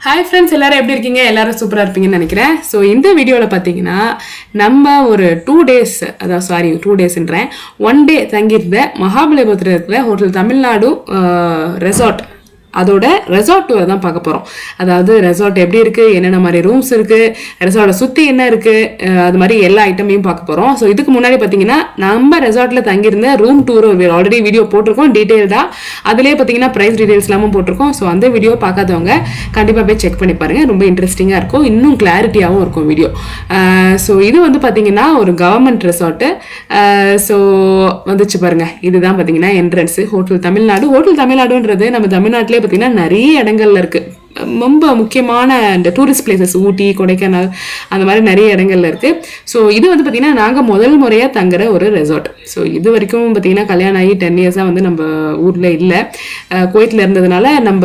Hi friends எல்லாரும் எப்படி இருக்கீங்க? எல்லாரும் சூப்பராக இருப்பீங்கன்னு நினைக்கிறேன். ஸோ இந்த வீடியோவில் பார்த்தீங்கன்னா நம்ம ஒரு டூ டேஸ் அதாவது சாரி டூ டேஸ்ன்றேன் ஒன் டே தங்கியிருந்த மகாபலிபுரத்தில் இருக்கிற ஹோட்டல் தமிழ்நாடு ரெசார்ட் அதோட ரெசார்ட் டூரை தான் பார்க்க போகிறோம் அதாவது ரெசார்ட் எப்படி இருக்குது என்னென்ன மாதிரி ரூம்ஸ் இருக்குது ரெசார்ட்டை சுற்றி என்ன இருக்குது அது மாதிரி எல்லா ஐட்டமையும் பார்க்க போகிறோம் ஸோ இதுக்கு முன்னாடி பார்த்தீங்கன்னா நம்ம ரெசார்ட்டில் தங்கியிருந்த ரூம் டூர் ஆல்ரெடி வீடியோ போட்டிருக்கோம் டீட்டெயில்டாக அதிலே பார்த்தீங்கன்னா ப்ரைஸ் டீட்டெயில்ஸ் எல்லாமும் போட்டிருக்கோம். ஸோ அந்த வீடியோ பார்க்காதவங்க கண்டிப்பாக போய் செக் பண்ணி பாருங்கள் ரொம்ப இன்ட்ரெஸ்டிங்காக இருக்கும். இன்னும் கிளாரிட்டியாகவும் இருக்கும் வீடியோ ஸோ இது வந்து பார்த்தீங்கன்னா ஒரு கவர்மெண்ட் ரெசார்ட்டு ஸோ வந்துச்சு பாருங்க. இதுதான் பார்த்தீங்கன்னா என்ட்ரன்ஸு ஹோட்டல் தமிழ்நாடு ஹோட்டல் தமிழ்நாடுன்றது நம்ம தமிழ்நாட்டிலே பார்த்தீங்கன்னா நிறைய இடங்கள்ல இருக்குது ரொம்ப முக்கியமான இந்த டூரிஸ்ட் பிளேசஸ் ஊட்டி கொடைக்கானல் அந்த மாதிரி நிறைய இடங்கள்ல இருக்குது ஸோ இது வந்து பார்த்தீங்கன்னா நாங்கள் முதல் முறையாக தங்குற ஒரு ரெசார்ட் ஸோ இது வரைக்கும் பார்த்தீங்கன்னா கல்யாணம் ஆகி டென் இயர்ஸாக வந்து நம்ம ஊரில் இல்லை. குவைத்தில் இருந்ததுனால நம்ம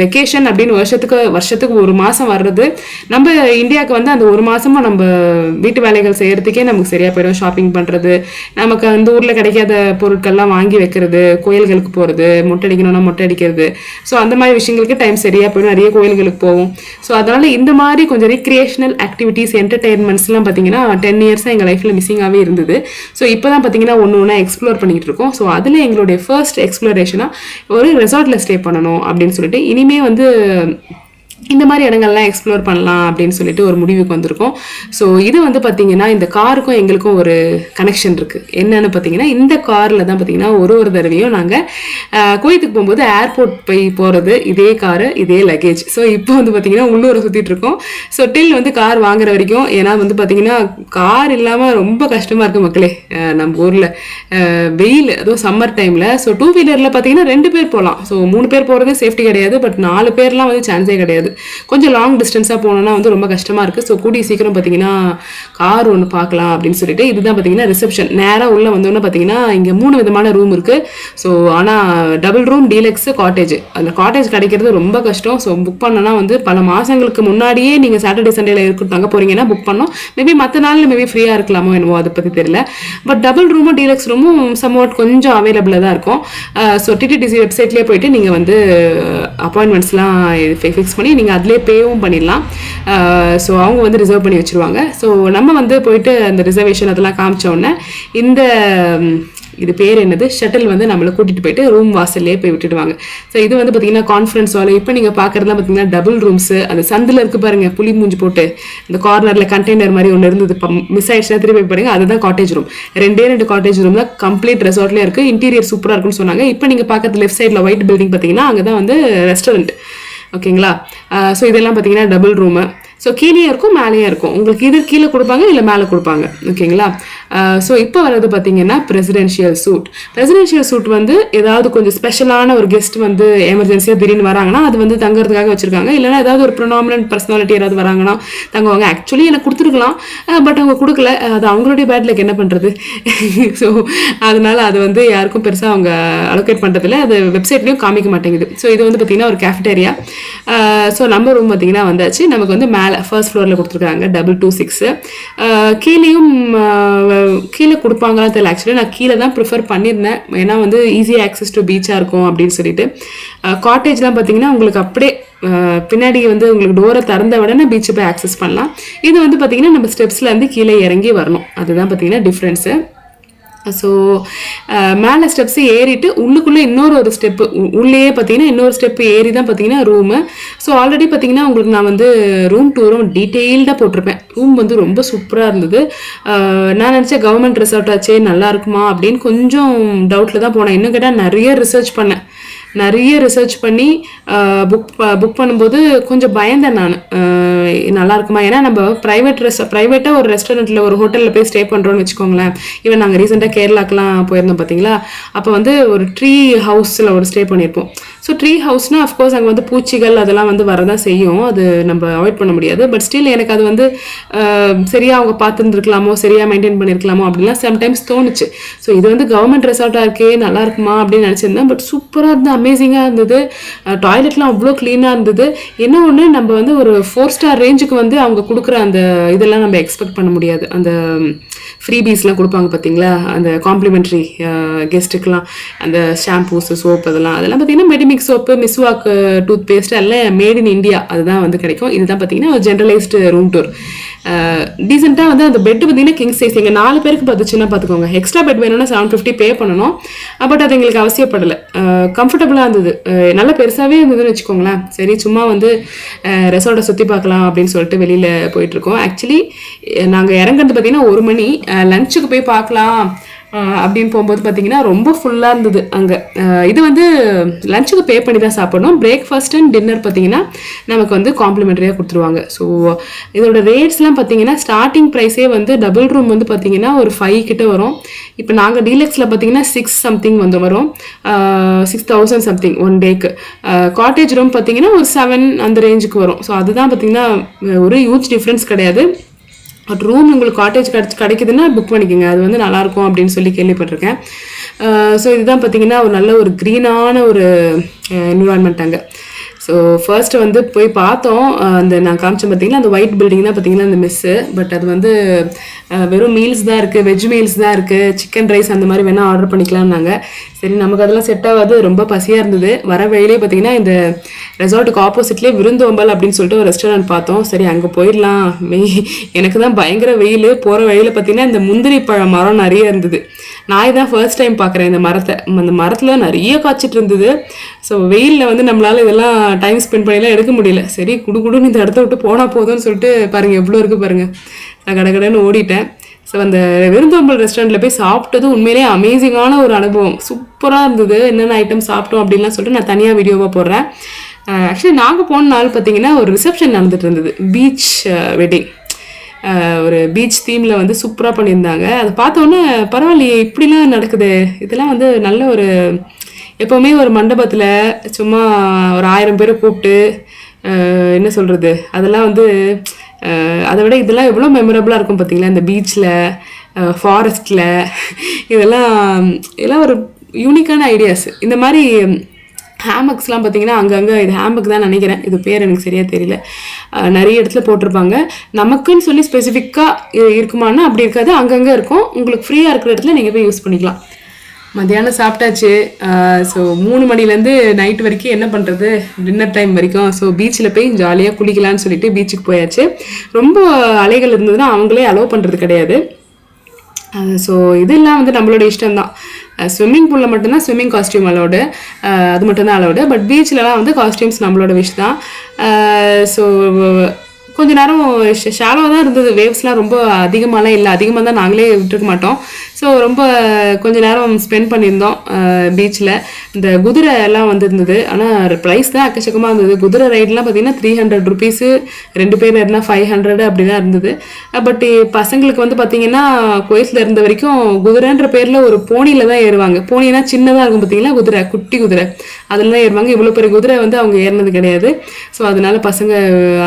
வெக்கேஷன் அப்படின்னு வருஷத்துக்கு வருஷத்துக்கு ஒரு மாதம் வர்றது நம்ம இந்தியாவுக்கு வந்து அந்த ஒரு மாதமும் நம்ம வீட்டு வேலைகள் செய்கிறதுக்கே நமக்கு சரியாக போயிடும். ஷாப்பிங் பண்ணுறது நமக்கு அந்த ஊரில் கிடைக்காத பொருட்கள்லாம் வாங்கி வைக்கிறது கோயில்களுக்கு போகிறது மொட்டை அடிக்கணும்னா மொட்டை அடிக்கிறது. ஸோ அந்த மாதிரி விஷயங்களுக்கு டைம் சரியாக போயிடும். நிறைய கோயில்களுக்கு போவோம். ஸோ அதனால் இந்த மாதிரி கொஞ்சம் ரீக்ரியேஷனல் ஆக்டிவிட்டீஸ் என்டர்டைன்மெண்ட்ஸ்லாம் பார்த்தீங்கன்னா டென் இயர்ஸாக எங்கள் லைஃப்பில் மிஸ்ஸிங்காகவே இருந்தது. ஸோ இப்போ தான் பார்த்தீங்கன்னா ஒன்று ஒன்றா எக்ஸ்ப்ளோர் பண்ணிகிட்டு இருக்கோம். ஸோ அதில் எங்களுடைய ஃபர்ஸ்ட் எக்ஸ்ப்ளோரேஷனாக ஒரு ரெசார்ட்டில் ஸ்டே பண்ணணும் அப்படின்னு சொல்லிட்டு இனிமே வந்து இந்த மாதிரி இடங்கள்லாம் எக்ஸ்ப்ளோர் பண்ணலாம் அப்படின்னு சொல்லிட்டு ஒரு முடிவுக்கு வந்திருக்கோம். ஸோ இது வந்து பார்த்தீங்கன்னா இந்த காருக்கும் எங்களுக்கும் ஒரு கனெக்ஷன் இருக்குது என்னென்னு பார்த்தீங்கன்னா இந்த காரில் தான் பார்த்தீங்கன்னா ஒரு ஒரு தடவையும் நாங்கள் குவைத்துக்கு போகும்போது ஏர்போர்ட் போய் போகிறது இதே காரு இதே லக்கேஜ் ஸோ இப்போ வந்து பார்த்தீங்கன்னா உள்ளூரை சுற்றிட்டு இருக்கோம். ஸோ டில் வந்து கார் வாங்குற வரைக்கும் ஏன்னா வந்து பார்த்தீங்கன்னா கார் இல்லாமல் ரொம்ப கஷ்டமாக இருக்குது மக்களே. நம்ம ஊரில். வெயில் அதுவும் சம்மர் டைமில் ஸோ டூ வீலரில் பார்த்தீங்கன்னா ரெண்டு பேர் போகலாம். ஸோ மூணு பேர் போகிறது சேஃப்டி கிடையாது. பட் நாலு பேர்லாம் வந்து சான்ஸே கிடையாது. கொஞ்சம் லாங் டிஸ்டன்ஸாக போனோம்னா வந்து ரொம்ப கஷ்டமாக இருக்குது ஸோ கூடிய சீக்கிரம் பார்த்தீங்கன்னா கார் ஒன்று பார்க்கலாம் அப்படின்னு சொல்லிட்டு இதுதான் பார்த்தீங்கன்னா ரிசப்ஷன் நேராக உள்ளே வந்தோன்னே பார்த்தீங்கன்னா இங்கே மூணு விதமான ரூம் இருக்குது ஸோ ஆனால் டபுள் ரூம் டீலக்ஸ் காட்டேஜ் அந்த காட்டேஜ் கிடைக்கிறது ரொம்ப கஷ்டம். ஸோ புக் பண்ணனா வந்து பல மாதங்களுக்கு முன்னாடியே நீங்கள் சாட்டர்டே சண்டேல இருக்கு தங்க போகிறீங்கன்னா புக் பண்ணோம் மேபி மற்ற நாளில் மேபி ஃப்ரீயாக இருக்கலாமோ என்னவோ அதை பற்றி தெரியல. பட் டபுள் ரூமும் டீலக்ஸ் ரூமும் சம்வாட் கொஞ்சம் அவைலபிளாக தான் இருக்கும். ஸோ டிடிடிசி வெப்சைட்லேயே போயிட்டு நீங்கள் வந்து அப்பாயின்மெண்ட்ஸ்லாம் ஃபிக்ஸ் பண்ணி நீங்கள் அதிலே பேவும் பண்ணிடலாம். ஸோ அவங்க வந்து ரிசர்வ் பண்ணி வச்சுருவாங்க. ஸோ நம்ம வந்து போயிட்டு அந்த ரிசர்வேஷன் அதெல்லாம் காமிச்ச உடனே இந்த இது பேர் என்னது? ஷட்டில் வந்து நம்மளை கூட்டிகிட்டு போயிட்டு ரூம் வாசல்லே போய் விட்டுடுவாங்க. ஸோ இது வந்து பார்த்தீங்கன்னா கான்ஃபரன்ஸ் ஹால் இப்போ நீங்கள் பார்க்குறதுலாம் பார்த்தீங்கன்னா டபுள் ரூம்ஸு அந்த சந்தில் இருக்கு பாருங்க புளி மூஞ்சி போட்டு. இந்த கார்னரில் கண்டெய்னர் மாதிரி ஒன்று இருந்தது. மிஸ் ஆயிடுச்சுன்னா திருப்பி பாருங்க அதுதான் காட்டேஜ் ரூம் ரெண்டே ரெண்டு காட்டேஜ் ரூம் தான் கம்ப்ளீட் ரெசார்ட்லேயே இருக்குது இன்டீரியர் சூப்பராக இருக்குன்னு சொன்னாங்க. இப்போ நீங்கள் பார்க்குறது லெஃப்ட் சைடில் ஒயிட் பில்டிங் பார்த்தீங்கன்னா அங்கே தான் வந்து ரெஸ்டாரண்ட் ஓகேங்களா? ஸோ இதெல்லாம் பார்த்தீங்கன்னா டபுள் ரூமு ஸோ கீழே இருக்கும் மேலேயும் இருக்கும். உங்களுக்கு இது கீழே கொடுப்பாங்க இல்லை மேலே கொடுப்பாங்க? ஓகேங்களா? ஸோ இப்போ வர்றது பார்த்தீங்கன்னா பிரசிடென்ஷியல் சூட் பிரசிடென்ஷியல் சூட் வந்து ஏதாவது கொஞ்சம் ஸ்பெஷலான ஒரு கெஸ்ட் வந்து எமர்ஜென்சியாக திடீர்னு வராங்கன்னா அது வந்து தங்குறதுக்காக வச்சிருக்காங்க. இல்லைன்னா ஏதாவது ஒரு ப்ரொனாமினன்ட் பர்சனாலிட்டி யாராவது வராங்கன்னா தங்குவாங்க. ஆக்சுவலி எனக்கு கொடுத்துருக்கலாம். பட் அவங்க கொடுக்கல. அது அவங்களுடைய பேட் என்ன பண்ணுறது ஸோ அதனால அது வந்து யாருக்கும் பெருசாக அவங்க அலோகேட் பண்ணுறதில்ல அது வெப்சைட்லேயும் காமிக்க மாட்டேங்குது. ஸோ இது வந்து பார்த்தீங்கன்னா ஒரு கேஃபிட்டேரியா ஸோ நம்ம ரூம் பார்த்தீங்கன்னா வந்தாச்சு. நமக்கு வந்து மேலே ஃபர்ஸ்ட் ஃப்ளோரில் கொடுத்துருக்காங்க டபுள் டூ சிக்ஸு கீழேயும் கீழே கொடுப்பாங்களா தெரியல. ஆக்சுவலி நான் கீழே தான் ப்ரிஃபர் பண்ணியிருந்தேன். ஏன்னா வந்து ஈஸியாக ஆக்சஸ் டு பீச்சாக இருக்கும் அப்படின்னு சொல்லிட்டு. காட்டேஜ்லாம் பார்த்தீங்கன்னா உங்களுக்கு அப்படியே பின்னாடி வந்து உங்களுக்கு டோரை திறந்த உடனே பீச்சை போய் ஆக்சஸ் பண்ணலாம். இது வந்து பார்த்தீங்கன்னா நம்ம ஸ்டெப்ஸ்லேருந்து கீழே இறங்கி வரணும். அதுதான் பார்த்தீங்கன்னா டிஃப்ரென்ஸு ஸோ மேலே ஸ்டெப்ஸ் ஏறிட்டு உள்ளுக்குள்ளே இன்னொரு ஒரு ஸ்டெப்பு உள்ளேயே பார்த்தீங்கன்னா இன்னொரு ஸ்டெப்பு ஏறி தான் பார்த்தீங்கன்னா ரூமு ஸோ ஆல்ரெடி பார்த்தீங்கன்னா உங்களுக்கு நான் வந்து ரூம் டூரும் டீட்டெயில்டாக போட்டிருப்பேன். ரூம் வந்து ரொம்ப சூப்பராக இருந்தது. Uh, நான் நினச்சேன் கவர்மெண்ட் ரிசார்ட் ஆச்சே நல்லா இருக்குமா அப்படின்னு கொஞ்சம் டவுட்டில் தான் போனேன். இன்னும் கேட்டால் நிறைய ரிசர்ச் பண்ணேன். நிறைய ரிசர்ச் பண்ணி புக் புக் பண்ணும்போது கொஞ்சம் பயந்தேன் நான். நல்லா இருக்குமா? ஏன்னா நம்ம ப்ரைவேட் ரெஸ் ப்ரைவேட்டாக ஒரு ரெஸ்டாரண்ட்டில் ஒரு ஹோட்டலில் போய் ஸ்டே பண்ணுறோன்னு வச்சுக்கோங்களேன். ஈவன் நாங்கள் ரீசெண்டாக கேரளாக்கெலாம் போயிருந்தோம் பார்த்தீங்களா அப்போ வந்து ஒரு ட்ரீ ஹவுஸில் ஒரு ஸ்டே பண்ணியிருப்போம். ஸோ ட்ரீ ஹவுஸ்னால் அஃப்கோர்ஸ் அங்கே வந்து பூச்சிகள் அதெல்லாம் வந்து வரதான் செய்யும். அது நம்ம அவாய்ட் பண்ண முடியாது. பட் ஸ்டில் எனக்கு அது வந்து சரியாக அவங்க பார்த்துருந்துருக்கலாமோ சரியாக மெயின்டைன் பண்ணியிருக்கலாமோ அப்படிலாம் சம்டைம்ஸ் தோணுச்சு. ஸோ இது வந்து கவர்மெண்ட் ரெசார்ட்டாக இருக்கே நல்லா இருக்குமா அப்படின்னு நினச்சிருந்தேன். பட் சூப்பராக இருந்தது அமேசிங்காக இருந்தது. டாய்லெட்லாம் அவ்வளோ க்ளீனாக இருந்தது. என்ன ஒன்று நம்ம வந்து ஒரு ஃபோர் ஸ்டார் ரேஞ்சுக்கு வந்து அவங்க கொடுக்குற அந்த இதெல்லாம் நம்ம எக்ஸ்பெக்ட் பண்ண முடியாது. அந்த ஃப்ரீபீஸ்லாம் கொடுப்பாங்க பார்த்தீங்களா அந்த காம்ப்ளிமெண்ட்ரி கெஸ்ட்டுக்கெலாம் அந்த ஷாம்பூஸ் சோப் அதெல்லாம். அதெல்லாம் பார்த்தீங்கன்னா organic soap Meswak tooth paste எல்லாம் மேட் இன் இந்தியா அதுதான் வந்து கிடைக்கும். இதுதான் பார்த்தீங்கன்னா ஒரு ஜென்ரலைஸ்டு ரூம் டூர் டீசெண்டாக வந்து அந்த பெட் பார்த்தீங்கன்னா கிங் சைஸ் எங்கள் நாலு பேருக்கு பார்த்துச்சுன்னா பார்த்துக்கோங்க. எக்ஸ்ட்ரா பெட் வேணும்னா செவன் ஃபிஃப்டி பே பண்ணணும். Uh, பட் அது எங்களுக்கு அவசியப்படலை. Uh, கம்ஃபர்டபுளாக இருந்தது. Uh, நல்லா பெருசாகவே இருந்ததுன்னு வச்சுக்கோங்களேன். சரி சும்மா வந்து ரெசார்ட்டை சுற்றி பார்க்கலாம் அப்படின்னு சொல்லிட்டு வெளியில் போயிட்டுருக்கோம் ஆக்சுவலி நாங்கள் இறங்குறது பார்த்தீங்கன்னா ஒரு மணி. லஞ்சுக்கு போய் பார்க்கலாம். அப்படின்னு போகும்போது பார்த்தீங்கன்னா ரொம்ப ஃபுல்லாக இருந்தது அங்கே. இது வந்து லஞ்சுக்கு பே பண்ணி தான் சாப்பிடணும். பிரேக்ஃபாஸ்ட் அண்ட் டின்னர் பார்த்தீங்கன்னா நமக்கு வந்து காம்ப்ளிமெண்ட்ரியாக கொடுத்துருவாங்க. ஸோ இதோட ரேட்ஸ்லாம் பார்த்தீங்கன்னா ஸ்டார்டிங் ப்ரைஸே வந்து டபுள் ரூம் வந்து பார்த்தீங்கன்னா ஒரு ஃபைவ் கிட்ட வரும். இப்போ நாங்கள் டீலக்ஸில் பார்த்தீங்கன்னா சிக்ஸ் சம்திங் வந்து வரும். சிக்ஸ் தௌசண்ட் சம்திங் ஒன் டேக்கு காட்டேஜ் ரூம் பார்த்தீங்கன்னா ஒரு செவன் அந்த ரேஞ்சுக்கு வரும். ஸோ அதுதான் பார்த்தீங்கன்னா ஒரு ஹியூஜ் டிஃப்ரென்ஸ் கிடையாது. பட் ரூம் உங்களுக்கு காட்டேஜ் கிடச்சி கிடைக்குதுன்னா புக் பண்ணிக்கோங்க. அது வந்து நல்லாயிருக்கும் அப்படின்னு சொல்லி கேள்விப்பட்டிருக்கேன். ஸோ இதுதான் பார்த்தீங்கன்னா ஒரு நல்ல ஒரு க்ரீனான ஒரு என்விரான்மெண்ட் அங்கே. ஸோ ஃபர்ஸ்ட் வந்து போய் பார்த்தோம். அந்த நான் காமிச்சேன் பார்த்தீங்களா அந்த ஒயிட் பில்டிங் தான் பார்த்தீங்கன்னா அந்த மிஸ்ஸு பட் அது வந்து வெறும் மீல்ஸ் தான் இருக்குது வெஜ் மீல்ஸ் தான் இருக்குது சிக்கன் ரைஸ் அந்த மாதிரி வேணால் ஆர்டர் பண்ணிக்கலாம்னாங்க. சரி நமக்கு அதெல்லாம் செட் ஆகாது. ரொம்ப பசியாக இருந்தது. வர வழியிலே பார்த்தீங்கன்னா இந்த ரெசார்ட்டுக்கு ஆப்போசிட்லேயே விருந்தோம்பல் அப்படின்னு சொல்லிட்டு ஒரு ரெஸ்டாரண்ட் பார்த்தோம். சரி அங்கே போயிடலாம். மெய் எனக்கு தான் பயங்கர வெயில். போகிற வழியில் பார்த்தீங்கன்னா இந்த முந்திரி பழ மரம் நிறைய இருந்தது. நான் தான் ஃபர்ஸ்ட் டைம் பார்க்குறேன் இந்த மரத்தை. அந்த மரத்தில் நிறைய காய்ச்சிட்டு இருந்தது. ஸோ வெயிலில் வந்து நம்மளால் இதெல்லாம் டைம் ஸ்பெண்ட் பண்ணிலாம் எடுக்க முடியல. சரி குடு குடுன்னு இந்த இடத்த விட்டு போனால் போதும்னு சொல்லிட்டு பாருங்கள் எவ்வளோ இருக்குது பாருங்கள் நான் கடகடன்னு ஓடிட்டேன். ஸோ அந்த விருந்தோம்பல் ரெஸ்டாரண்ட்டில் போய் சாப்பிட்டது உண்மையிலேயே அமேசிங்கான ஒரு அனுபவம். சூப்பராக இருந்தது. என்னென்ன ஐட்டம் சாப்பிட்டோம் அப்படின்லாம் சொல்லிட்டு நான் தனியாக வீடியோவாக போடுறேன். ஆக்சுவலி நாங்கள் போன நாள் பார்த்தீங்கன்னா ஒரு ரிசப்ஷன் நடந்துட்டு இருந்தது. பீச் வெட்டிங் ஒரு பீச் தீமில் வந்து சூப்பராக பண்ணியிருந்தாங்க. அதை பார்த்தோன்னே பரவாயில்லையே இப்படிலாம் நடக்குது. இதெல்லாம் வந்து நல்ல ஒரு எப்போவுமே ஒரு மண்டபத்தில் சும்மா ஒரு ஆயிரம் பேரை கூப்பிட்டு என்ன சொல்கிறது அதெல்லாம் வந்து அதை விட இதெல்லாம் எவ்வளோ மெமரபுளாக இருக்கும் பார்த்தீங்களா இந்த பீச்சில் ஃபாரஸ்ட்டில் இதெல்லாம் இதெல்லாம் ஒரு யூனிக்கான ஐடியாஸ் இந்த மாதிரி ஹேமக்ஸ்லாம் பார்த்தீங்கன்னா அங்கங்கே இது ஹேமக் தான் நினைக்கிறேன். இது பேர் எனக்கு சரியாக தெரியல. நிறைய இடத்துல போட்டிருப்பாங்க. நமக்குன்னு சொல்லி ஸ்பெசிஃபிக்காக இருக்குமானா அப்படி இருக்காது. அங்கங்கே இருக்கும். உங்களுக்கு ஃப்ரீயாக இருக்கிற இடத்துல நீங்கள் போய் யூஸ் பண்ணிக்கலாம். மத்தியானம் சாப்பிட்டாச்சு. ஸோ மூணு மணிலேருந்து நைட் வரைக்கும் என்ன பண்ணுறது டின்னர் டைம் வரைக்கும். ஸோ பீச்சில் போய் ஜாலியாக குளிக்கலான்னு சொல்லிட்டு பீச்சுக்கு போயாச்சு. ரொம்ப அலைகள் இருந்ததுன்னா அவங்களே அலோவ் பண்ணுறது கிடையாது. ஸோ இதெல்லாம் வந்து நம்மளோட இஷ்டம் தான் ஸ்விம்மிங் பூலில் மட்டும்தான் ஸ்விம்மிங் காஸ்டியூம் அலோடு அது மட்டும்தான் அலோடு பட் பீச்சிலலாம் வந்து காஸ்டியூம்ஸ் நம்மளோட விஷ் தான். ஸோ கொஞ்ச நேரம் ஷாலோ தான் இருந்தது. வேவ்ஸ்லாம் ரொம்ப அதிகமாலாம் இல்லை. அதிகமாக தான் நாங்களே விட்டுருக்க மாட்டோம். ஸோ ரொம்ப கொஞ்ச நேரம் ஸ்பெண்ட் பண்ணியிருந்தோம் பீச்சில் இந்த குதிரை எல்லாம் வந்துருந்தது. ஆனால் ப்ரைஸ் தான் அக்கச்சக்கமாக இருந்தது. குதிரை ரைட்லாம் பார்த்தீங்கன்னா த்ரீ ஹண்ட்ரட் ருபீஸு ரெண்டு பேர் இருந்தால் ஃபைவ் ஹண்ட்ரட் அப்படி தான் இருந்தது. பட் பசங்களுக்கு வந்து பார்த்தீங்கன்னா கோயத்தில் இருந்த வரைக்கும் குதிரைன்ற பேரில் ஒரு போனியில் தான் ஏறுவாங்க. போனினா சின்னதாக இருக்கும் பார்த்தீங்களா குதிரை குட்டி குதிரை. அதில் தான் ஏறுவாங்க. இவ்வளோ பெரிய குதிரை வந்து அவங்க ஏறினது கிடையாது. ஸோ அதனால பசங்க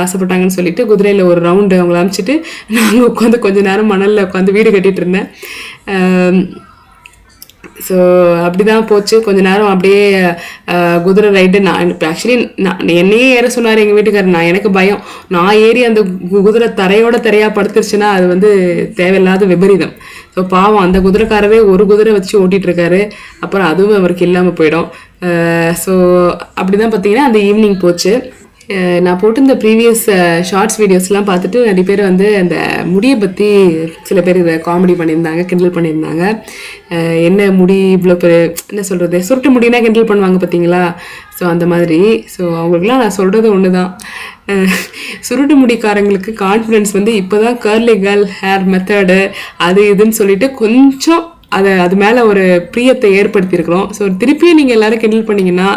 ஆசைப்பட்டாங்கன்னு சொல்லிட்டு குதிரையில் ஒரு ரவுண்டு அவங்கள அனுப்பிச்சிட்டு நாங்கள் உட்காந்து கொஞ்ச நேரம் மணலில் உட்காந்து வீடு கட்டிகிட்டு இருந்தேன். Um, ஸோ அப்படி தான் போச்சு. கொஞ்ச நேரம் அப்படியே uh, குதிரை ரைடு நான் ஆக்சுவலி நான் என்னையே ஏற சொன்னார் எங்கள் வீட்டுக்காரர். நான் எனக்கு பயம். நான் ஏறி அந்த கு- குதிரை தரையோட தரையாக படுத்துருச்சுன்னா அது வந்து தேவையில்லாத விபரீதம். ஸோ பாவம் அந்த குதிரைக்காரரே ஒரு குதிரை வச்சு ஓட்டிகிட்ருக்காரு இருக்காரு அப்புறம் அதுவும் அவருக்கு இல்லாமல் போயிடும். Uh, ஸோ அப்படி தான் பார்த்தீங்கன்னா அந்த ஈவினிங் போச்சு. நான் போட்டிருந்த ப்ரீவியஸ் ஷார்ட்ஸ் வீடியோஸ்லாம் பார்த்துட்டு நிறைய பேர் வந்து அந்த முடியை பற்றி சில பேர் இதை காமெடி பண்ணியிருந்தாங்க கிண்டல் பண்ணியிருந்தாங்க. என்ன முடி இவ்வளோ பெரிய என்ன சொல்கிறது சுருட்டு முடினா கிண்டல் பண்ணுவாங்க பார்த்தீங்களா? ஸோ அந்த மாதிரி. ஸோ அவங்களுக்குலாம் நான் சொல்கிறது ஒன்று தான் சுருட்டு முடிக்காரங்களுக்கு கான்ஃபிடென்ஸ் வந்து இப்போ தான் கேர்லி கேர்ள் ஹேர் மெத்தடு அது இதுன்னு சொல்லிட்டு கொஞ்சம் அதை அது மேலே ஒரு பிரியத்தை ஏற்படுத்தியிருக்கிறோம். ஸோ திருப்பியும் நீங்கள் எல்லோரும் கிண்டல் பண்ணிங்கன்னா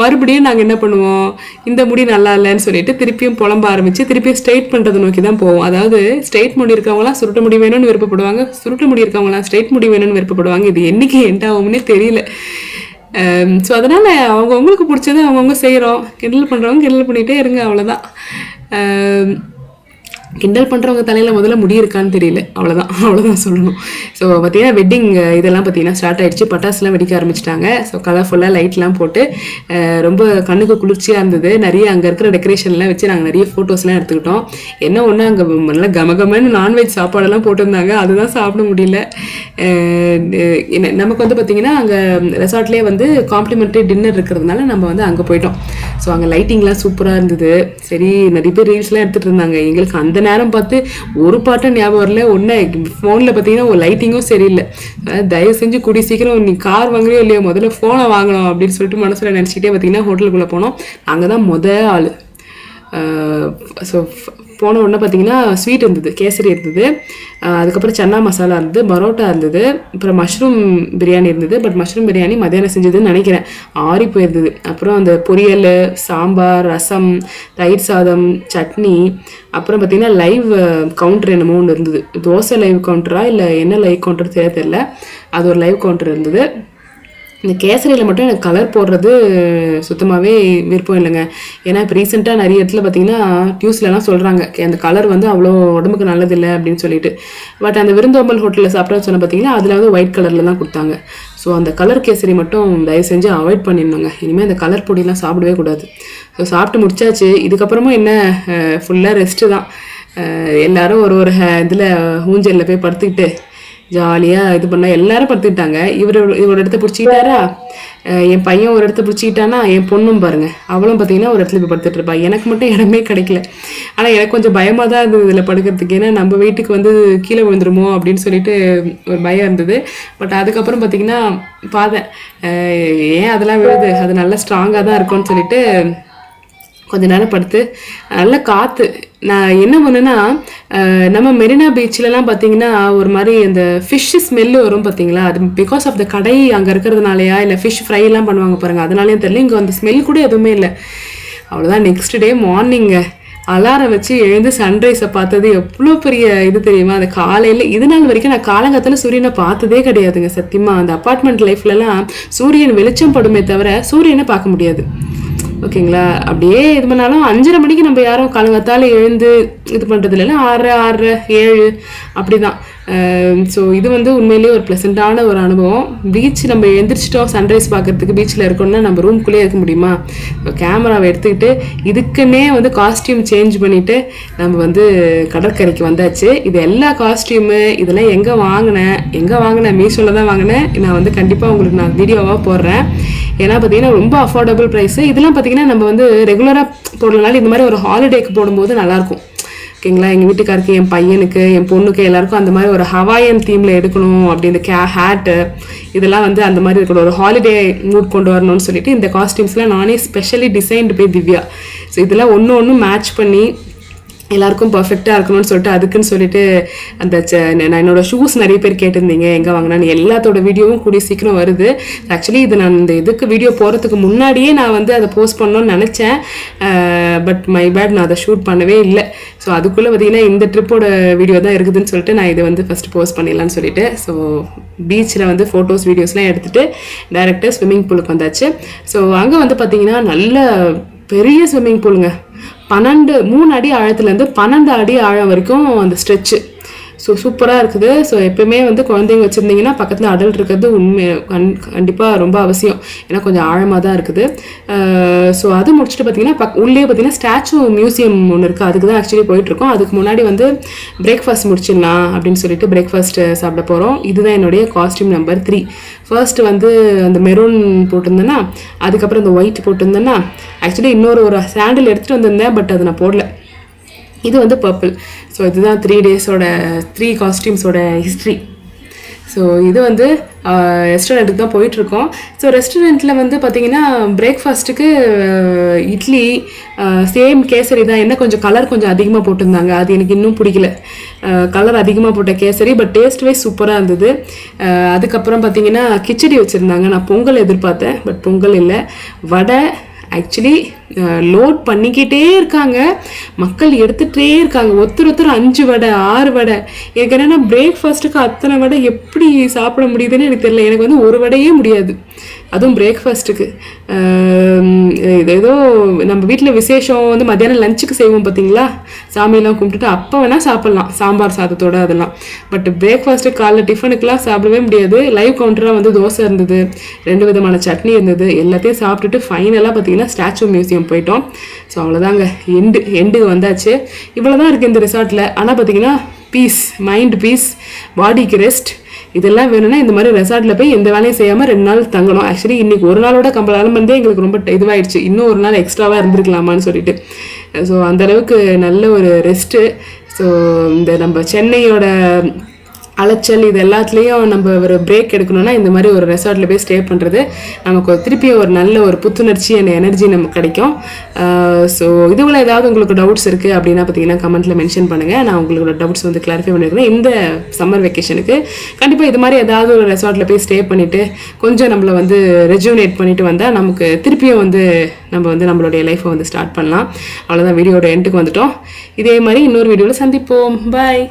மறுபடியும் நாங்கள் என்ன பண்ணுவோம்? இந்த முடி நல்லா இல்லைன்னு சொல்லிட்டு திருப்பியும் புலம்ப ஆரம்பித்து திருப்பியும் ஸ்ட்ரைட் பண்ணுறது நோக்கி தான் போவோம். அதாவது ஸ்ட்ரைட் முடி இருக்கவங்களாம் சுருட்டு முடி வேணும்னு விருப்பப்படுவாங்க. சுருட்டு முடி இருக்கவங்களாம் ஸ்ட்ரைட் முடி வேணும்னு விருப்பப்படுவாங்க. இது என்றைக்கு எண்ட் ஆகும்னே தெரியல. Um, ஸோ அதனால் அவங்கவுங்களுக்கு பிடிச்சதை அவங்கவுங்க செய்கிறோம் கிண்டல் பண்ணுறவங்க கிண்டல் பண்ணிகிட்டே இருங்க அவ்வளோதான் um, கிண்டல் பண்ணுறவங்க தலையில் முதல்ல முடி இருக்கான்னு தெரியல. அவ்வளோதான் அவ்வளோதான் சொல்லணும். ஸோ பார்த்தீங்கன்னா வெட்டிங் இதெல்லாம் பார்த்தீங்கன்னா ஸ்டார்ட் ஆகிடுச்சு பட்டாசுலாம் வெடிக்க ஆரம்பிச்சிட்டாங்க. ஸோ கலர்ஃபுல்லாக லைட்லாம் போட்டு ரொம்ப கண்ணுக்கு குளிர்ச்சியாக இருந்தது. நிறைய அங்கே இருக்கிற டெக்கரேஷன்லாம் வச்சு நாங்கள் நிறைய ஃபோட்டோஸ்லாம் எடுத்துக்கிட்டோம். என்ன ஒன்று அங்கே நல்லா கமகமன்னு நான்வெஜ் சாப்பாடெல்லாம் போட்டிருந்தாங்க. அதுதான் சாப்பிட முடியல. என்ன- நமக்கு வந்து பார்த்திங்கன்னா அங்கே ரெசார்ட்லேயே வந்து காம்ப்ளிமெண்ட்ரி டின்னர் இருக்கிறதுனால நம்ம வந்து அங்கே போயிட்டோம். ஸோ அங்கே லைட்டிங்லாம் சூப்பராக இருந்தது. சரி நிறைய பேர் ரீல்ஸ்லாம் எடுத்துகிட்டு இருந்தாங்க. எங்களுக்கு அந்த நேரம் பார்த்து ஒரு பாட்டும் ஞாபகம் வரல. ஒன்று ஃபோனில் பார்த்தீங்கன்னா ஒரு லைட்டிங்கும் சரியில்லை. தயவு செஞ்சு கூடி சீக்கிரம் நீ கார் வாங்குறியோ இல்லையோ முதல்ல ஃபோனை வாங்கணும் அப்படின்னு சொல்லிட்டு மனசில் நினச்சிக்கிட்டே பார்த்தீங்கன்னா ஹோட்டலுக்குள்ளே போனோம். அங்கே தான் முத ஆள். ஸோ போன உடனே பார்த்தீங்கன்னா ஸ்வீட் இருந்தது கேசரி இருந்தது. அதுக்கப்புறம் சன்னா மசாலா இருந்தது பரோட்டா இருந்தது அப்புறம் மஷ்ரூம் பிரியாணி இருந்தது. பட் மஷ்ரூம் பிரியாணி மதியானம் செஞ்சதுன்னு நினைக்கிறேன். ஆறி போயிருந்தது. அப்புறம் அந்த பொரியல் சாம்பார் ரசம் தயிர் சாதம் சட்னி அப்புறம் பார்த்தீங்கன்னா லைவ் கவுண்டர் என்னமோ ஒன்று இருந்தது. தோசை லைவ் கவுண்டரா இல்லை என்ன லைவ் கவுண்டர் தெரிய தெரியல. அது ஒரு லைவ் கவுண்டர் இருந்தது. இந்த கேசரியில் மட்டும் எனக்கு கலர் போடுறது சுத்தமாகவே விருப்பம் இல்லைங்க. ஏன்னா இப்போ ரீசெண்டாக நிறைய இடத்துல பார்த்தீங்கன்னா நியூஸ்லலாம் சொல்கிறாங்க அந்த கலர் வந்து அவ்வளோ உடம்புக்கு நல்லதில்லை அப்படின்னு சொல்லிட்டு. பட் அந்த விருந்தோம்பல் ஹோட்டலில் சாப்பிட்ற சொன்ன பார்த்தீங்கன்னா அதில் வந்து ஒயிட் கலரில் தான் கொடுத்தாங்க. ஸோ அந்த கலர் கேசரி மட்டும் தயவு செஞ்சு அவாய்ட் பண்ணிடணுங்க. இனிமேல் அந்த கலர் பொடியெலாம் சாப்பிடவே கூடாது. ஸோ சாப்பிட்டு முடிச்சாச்சு. இதுக்கப்புறமும் என்ன ஃபுல்லாக ரெஸ்ட்டு தான். அஹ் எல்லாரும் ஒரு ஒரு இதில் ஊஞ்சலில் போய் படுத்துக்கிட்டு ஜாலியாக இது பண்ணா எல்லாரும் படுத்துக்கிட்டாங்க. இவர் இவரோட இடத்த பிடிச்சிக்கிட்டாரா? என் பையன் ஒரு இடத்த பிடிச்சிக்கிட்டானா என் பொண்ணும் பாருங்க. அவளும் பார்த்தீங்கன்னா ஒரு இடத்துல போய் படுத்துட்டு இருப்பா. எனக்கு மட்டும் இடமே கிடைக்கல. ஆனால் எனக்கு கொஞ்சம் பயமாக தான் இருந்தது இதில் படுக்கிறதுக்கு. ஏன்னா நம்ம வீட்டுக்கு வந்து கீழே விழுந்துருமோ அப்படின்னு சொல்லிட்டு ஒரு பயம் இருந்தது. பட் அதுக்கப்புறம் பார்த்தீங்கன்னா பார்த்தேன் ஏன் அதெல்லாம் விழுது? அது நல்லா ஸ்ட்ராங்காக தான் இருக்கும்னு சொல்லிட்டு கொஞ்ச நேரம் படுத்து நல்ல காற்று நான் என்ன பண்ணுன்னா நம்ம மெரினா பீச்லலாம் பார்த்தீங்கன்னா ஒரு மாதிரி அந்த ஃபிஷ் ஸ்மெல்லு வரும் பார்த்தீங்களா அது பிகாஸ் ஆஃப் த கடை அங்கே இருக்கிறதுனாலயா இல்லை ஃபிஷ் ஃப்ரைலாம் பண்ணுவாங்க பாருங்கள் அதனாலேயும் தெரியல இங்கே அந்த ஸ்மெல் கூட எதுவுமே இல்லை. அவ்வளோதான் நெக்ஸ்ட் டே மார்னிங்கு அலாரம் வச்சு எழுந்து சன்ரைஸை பார்த்தது எவ்வளோ பெரிய இது தெரியுமா? அந்த காலையில் இது நாள் வரைக்கும் நான் காலங்கத்தில் சூரியனை பார்த்ததே கிடையாதுங்க சத்தியமாக அந்த அப்பார்ட்மெண்ட் லைஃப்லலாம் சூரியன் வெளிச்சம் படுமே தவிர சூரியனை பார்க்க முடியாது. ஓகேங்களா? அப்படியே இது பண்ணாலும் அஞ்சரை மணிக்கு நம்ம யாரும் காலங்கத்தால் எழுந்து இது பண்ணுறது இல்லைன்னா ஆறரை ஆறரை ஏழு அப்படி தான் Um, ஸோ இது வந்து உண்மையிலேயே ஒரு ப்ளசண்ட்டான ஒரு அனுபவம். பீச் நம்ம எழுந்திரிச்சிட்டோம் சன்ரைஸ் பார்க்கறதுக்கு பீச்சில் இருக்கோம்னா நம்ம ரூம்குள்ளேயே இருக்க முடியுமா? கேமராவை எடுத்துக்கிட்டு இதுக்குன்னே வந்து காஸ்டியூம் சேஞ்ச் பண்ணிவிட்டு நம்ம வந்து கடற்கரைக்கு வந்தாச்சு. இது எல்லா காஸ்டியூமு இதெல்லாம் எங்கே வாங்கினேன்? எங்கே வாங்கினேன்? மீஷோவில் தான் வாங்கினேன். நான் வந்து கண்டிப்பாக உங்களுக்கு நான் வீடியோவாக போடுறேன். ஏன்னா பார்த்தீங்கன்னா ரொம்ப அஃபோர்டபுள் ப்ரைஸு இதெல்லாம் பார்த்தீங்கன்னா நம்ம வந்து ரெகுலராக போடுறதுனால இந்த மாதிரி ஒரு ஹாலிடேக்கு போடும்போது நல்லாயிருக்கும். ஓகேங்களா? எங்கள் வீட்டுக்காருக்கு என் பையனுக்கு என் பொண்ணுக்கு எல்லாருக்கும் அந்த மாதிரி ஒரு ஹவாயன் தீமில் எடுக்கணும். அப்படின்னு கே ஹேட்டு இதெல்லாம் வந்து அந்த மாதிரி இருக்கணும். ஒரு ஹாலிடே மூட் கொண்டு வரணும்னு சொல்லிட்டு இந்த காஸ்டியூம்ஸ்லாம் நானே ஸ்பெஷலி டிசைன்டு போய் திவ்யா. ஸோ இதெல்லாம் ஒன்று ஒன்று மேட்ச் பண்ணி எல்லாருக்கும் பர்ஃபெக்டாக இருக்கணும்னு சொல்லிட்டு அதுக்குன்னு சொல்லிட்டு அந்த ச- நான் என்னோட ஷூஸ் நிறைய பேர் கேட்டிருந்தீங்க எங்கே வாங்கினான்னு. எல்லாத்தோட வீடியோவும் கூடிய சீக்கிரம் வருது. ஆக்சுவலி இது நான் இந்த இதுக்கு வீடியோ போகிறதுக்கு முன்னாடியே நான் வந்து அதை போஸ்ட் பண்ணணும்னு நினச்சேன். பட் மை பேட் நான் அதை ஷூட் பண்ணவே இல்லை. ஸோ அதுக்குள்ளே பார்த்தீங்கன்னா இந்த ட்ரிப்போட வீடியோ தான் இருக்குதுன்னு சொல்லிட்டு நான் இதை வந்து ஃபஸ்ட்டு போஸ்ட் பண்ணிடலான்னு சொல்லிட்டு. ஸோ பீச்சில் வந்து ஃபோட்டோஸ் வீடியோஸ்லாம் எடுத்துகிட்டு டேரெக்டாக ஸ்விம்மிங் பூலுக்கு வந்தாச்சு. ஸோ அங்கே வந்து பார்த்தீங்கன்னா நல்ல பெரிய ஸ்விம்மிங் பூலுங்க பன்னெண்டு மூணு அடி ஆழத்துலேருந்து பன்னெண்டு அடி ஆழம் வரைக்கும் அந்த ஸ்ட்ரெச்சு ஸோ சூப்பராக இருக்குது. ஸோ எப்பயுமே வந்து குழந்தைங்க வச்சுருந்தீங்கன்னா பக்கத்தில் அடல்ட் இருக்கிறது உண்மை கண் கண்டிப்பாக ரொம்ப அவசியம். ஏன்னா கொஞ்சம் ஆழமாக தான் இருக்குது. ஸோ அது முடிச்சுட்டு பார்த்தீங்கன்னா பக் உள்ளே பார்த்தீங்கன்னா ஸ்டாச்சு மியூசியம் ஒன்று இருக்குது அதுக்கு தான் ஆக்சுவலி போயிட்டுருக்கோம். அதுக்கு முன்னாடி வந்து பிரேக்ஃபாஸ்ட் முடிச்சிடலாம் அப்படின்னு சொல்லிட்டு பிரேக்ஃபாஸ்ட் சாப்பிட போகிறோம் இதுதான் என்னுடைய காஸ்டியூம் நம்பர் த்ரீ ஃபர்ஸ்ட் வந்து அந்த மெரூன் போட்டிருந்தேன்னா அதுக்கப்புறம் இந்த ஒயிட் போட்டிருந்தேன்னா ஆக்சுவலி இன்னொரு ஒரு சாண்டில் எடுத்துகிட்டு வந்திருந்தேன் பட் அதை நான் போடல. இது வந்து பர்பிள் ஸோ இதுதான் த்ரீ டேஸோட த்ரீ காஸ்டியூம்ஸோட ஹிஸ்ட்ரி ஸோ இது வந்து ரெஸ்டாரண்ட்டுக்கு தான் போயிட்டுருக்கோம். ஸோ ரெஸ்டாரண்ட்டில் வந்து பார்த்தீங்கன்னா பிரேக்ஃபாஸ்ட்டுக்கு இட்லி சேம் கேசரி தான். என்ன கொஞ்சம் கலர் கொஞ்சம் அதிகமாக போட்டிருந்தாங்க. அது எனக்கு இன்னும் பிடிக்கல. கலர் அதிகமாக போட்ட கேசரி பட் டேஸ்ட் வைஸ் சூப்பராக இருந்தது. அதுக்கப்புறம் பார்த்தீங்கன்னா கிச்சடி வச்சுருந்தாங்க. நான் பொங்கல் எதிர்பார்த்தேன் பட் பொங்கல் இல்லை. வடை ஆக்சுவலி லோட் uh, பண்ணிக்கிட்டே இருக்காங்க. மக்கள் எடுத்துகிட்டே இருக்காங்க. ஒருத்தர் ஒருத்தர் அஞ்சு வடை ஆறு வடை. எனக்கு என்னென்னா பிரேக்ஃபாஸ்ட்டுக்கு அத்தனை வடை எப்படி சாப்பிட முடியுதுன்னு எனக்கு தெரியல. எனக்கு வந்து ஒரு வடையே முடியாது. அதுவும் பிரேக்ஃபாஸ்ட்டுக்கு இது ஏதோ நம்ம வீட்டில் விசேஷம் வந்து மத்தியானம் லஞ்சுக்கு செய்வோம் பார்த்தீங்களா சாமியெல்லாம் கும்பிட்டுட்டு அப்போ வேணால் சாப்பிட்லாம். சாம்பார் சாதத்தோட அதெல்லாம். பட் பிரேக்ஃபாஸ்ட்டு காலைல டிஃபனுக்கெலாம் சாப்பிடவே முடியாது. லைவ் கவுண்டராக வந்து தோசை இருந்தது. ரெண்டு விதமான சட்னி இருந்தது. எல்லாத்தையும் சாப்பிட்டுட்டு ஃபைனலாக பார்த்தீங்கன்னா ஸ்டாச்சு மியூசியம் போயிட்டோம். ஸோ அவ்வளோதாங்க எண்டு எண்டு வந்தாச்சு. இவ்வளோ தான் இருக்குது இந்த ரிசார்ட்டில் ஆனால் பார்த்தீங்கன்னா பீஸ் மைண்ட் பீஸ் பாடிக்கு ரெஸ்ட் இதெல்லாம் வேணும்னா இந்த மாதிரி ரெசார்ட்டில் போய் எந்த வேலையும் செய்யாமல் ரெண்டு நாள் தங்கணும். ஆக்சுவலி இன்னைக்கு ஒரு நாளோட கம்பளாலும் வந்தே எங்களுக்கு ரொம்ப இதுவாயிடுச்சு இன்னும் ஒரு நாள் எக்ஸ்ட்ராவாக இருந்திருக்கலாமான்னு சொல்லிட்டு. ஸோ அந்த அளவுக்கு நல்ல ஒரு ரெஸ்ட்டு ஸோ இந்த நம்ம சென்னையோட அலைச்சல் இது எல்லாத்துலேயும் நம்ம ஒரு பிரேக் எடுக்கணும்னா இந்த மாதிரி ஒரு ரெசார்ட்டில் போய் ஸ்டே பண்ணுறது நமக்கு ஒரு திருப்பி ஒரு நல்ல ஒரு புத்துணர்ச்சி அண்ட் எனர்ஜி நமக்கு கிடைக்கும். ஸோ இதுவில் ஏதாவது உங்களுக்கு டவுட்ஸ் இருக்குது அப்படின்னா பார்த்தீங்கன்னா கமெண்ட்டில் மென்ஷன் பண்ணுங்கள் நான் உங்களோட டவுட்ஸ் வந்து கிளாரிஃபை பண்ணியிருக்கிறேன் இந்த சம்மர் வெக்கேஷனுக்கு கண்டிப்பாக இது மாதிரி ஏதாவது ஒரு ரெசார்ட்டில் போய் ஸ்டே பண்ணிவிட்டு கொஞ்சம் நம்மளை வந்து ரெஜுனேட் பண்ணிவிட்டு வந்தால் நமக்கு திருப்பியும் வந்து நம்ம வந்து நம்மளுடைய லைஃப்பை வந்து ஸ்டார்ட் பண்ணலாம். அவ்வளோதான் வீடியோட எண்டுக்கு வந்துட்டோம். இதே மாதிரி இன்னொரு வீடியோவில் சந்திப்போம். பாய்